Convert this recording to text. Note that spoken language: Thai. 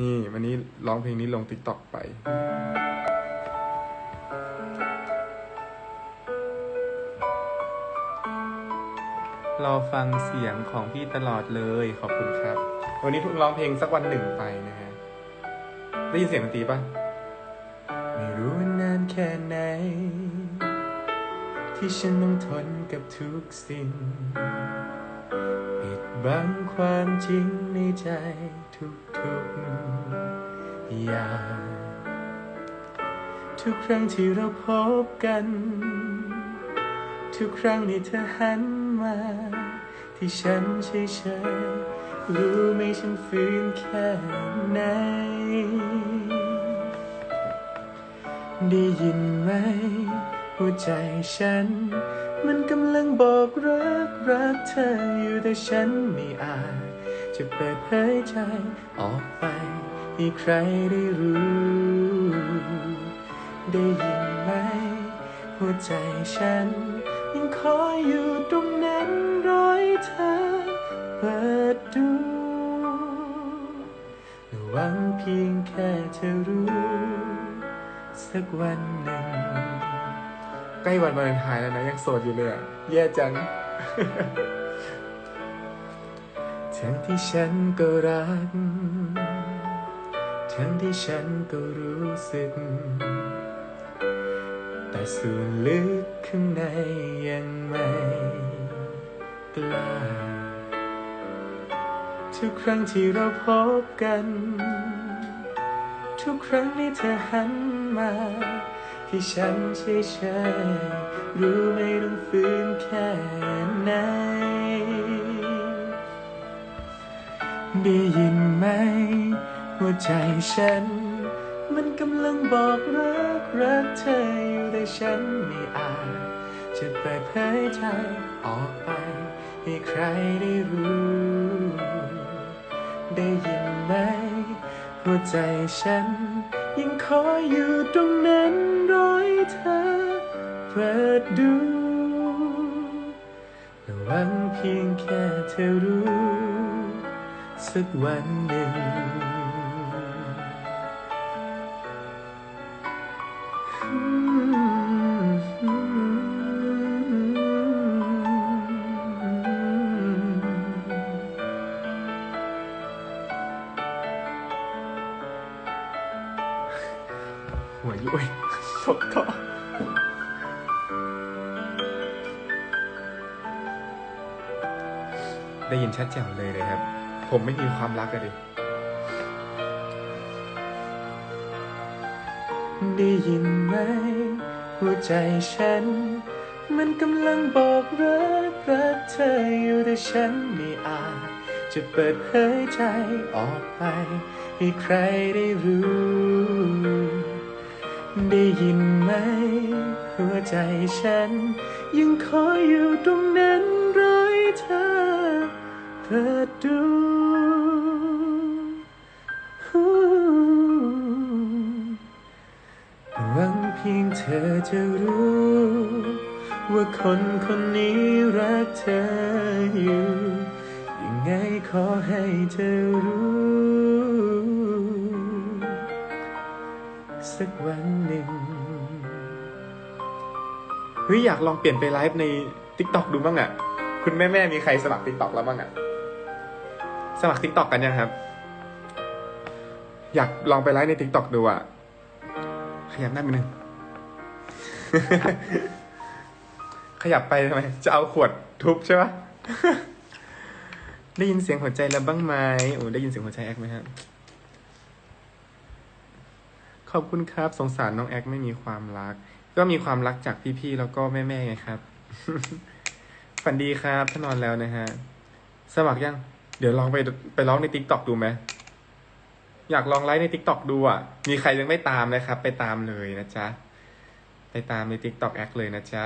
นี่วันนี้ร้องเพลงนี้ลงติ๊กต็อกไปรอฟังเสียงของพี่ตลอดเลยขอบคุณครับ วันนี้เพิ่งร้องเพลงสักวันหนึ่งไปนะฮะ ได้ยินเสียงดนตรีปะไม่รู้ว่านานแค่ไหน ที่ฉันต้องทนกับทุกสิ่ง ปิดบังความจริงในใจ ทุกอย่าง ทุกครั้งที่เราพบกัน ทุกครั้งที่เธอหันมา ที่ฉันเฉยๆรู้ไหมฉันฝืนแค่ไหน ได้ยินไหม หัวใจฉัน มันกำลังบอกรักรักเธออยู่แต่ฉันไม่อาจ จะเปิดเผยใจออกไปให้ใครได้รู้ ได้ยินไหม หัวใจฉัน ยังคอยอยู่ตรงนั้นรอให้เธอเปิดดูหวังเพียงแค่เธอรู้ สักวันหนึ่ง ใกล้วันวาเลนไทน์แล้วนะ ยังโสดอยู่เลยอะ แย่จัง ทั้งที่ฉันก็รัก ทั้งที่ฉันก็รู้สึก แต่ส่วนลึกข้างในยังไม่กล้า ทุกครั้งที่เราพบกัน ทุกครั้งที่เธอหันมา ที่ฉันเฉยๆรู้ไม่ต้องฝืนแค่ไหน ได้ยินไหมหัวใจฉัน มันกำลังบอกรักรักเธออยู่แต่ฉันไม่อาจ จะเปิดเผยใจออกไป ให้ใครได้รู้ ได้ยินไหมหัวใจฉัน ยังคอยอยู่ตรงนั้นรอให้เธอ เปิดดูและหวังเพียงแค่เธอรู้ สักวันหนึ่ง หัวยุ้ยตกท่อได้ยินชัดแจ๋วเลยเลยครับ ผมไม่มีความรักอะดิ ได้ยินไหม หัวใจฉัน มันกำลังบอกรักรักเธออยู่แต่ฉันไม่อาจ จะเปิดเผยใจออกไป ให้ใครได้รู้ ได้ยินไหม หัวใจฉัน ยังคอยอยู่ตรงนั้นรอให้เธอเปิดดู ธอจะรู้ ว่าคนคนนี้รักเธออยู่ ยังไงขอให้เธอรู้ สักวันหนึ่งเฮ้ยอยากลองเปลี่ยนไปไลฟ์ใน t ิ k t o k ดูบ้างอะ่ะ คุณแม่แม่มีใครสมัคร t ิ k t o k แล้วบ้างอะ่ะ สมัคร t ิ k t o k กันยังครับ อยากลองไปไลฟ์ใน t ิ k t o k ดูอะ่ะขยับหน้าไปหนึ่ง ขยับไปทำไม จะเอาขวดทุบใช่ปะได้ยินเสียงหัวใจแล้วบ้างไหมโอ้ได้ยินเสียงหัวใจแอคไหมครับขอบคุณครับ สงสารน้องแอคไม่มีความรัก ก็มีความรักจากพี่ๆแล้วก็แม่ๆไงครับ ฝันดีครับถ้านอนแล้วนะฮะ สมัครยัง เดี๋ยวลองไปไปร้องใน t ิ k t o k ดูไหมอยากลองไลฟ์ใน t ิ k t o k ดูอะ มีใครยังไม่ตามนะครับ ไปตามเลยนะจ๊ะ ไปตามใน t ิ k t o k แอคเลยนะจ๊ะ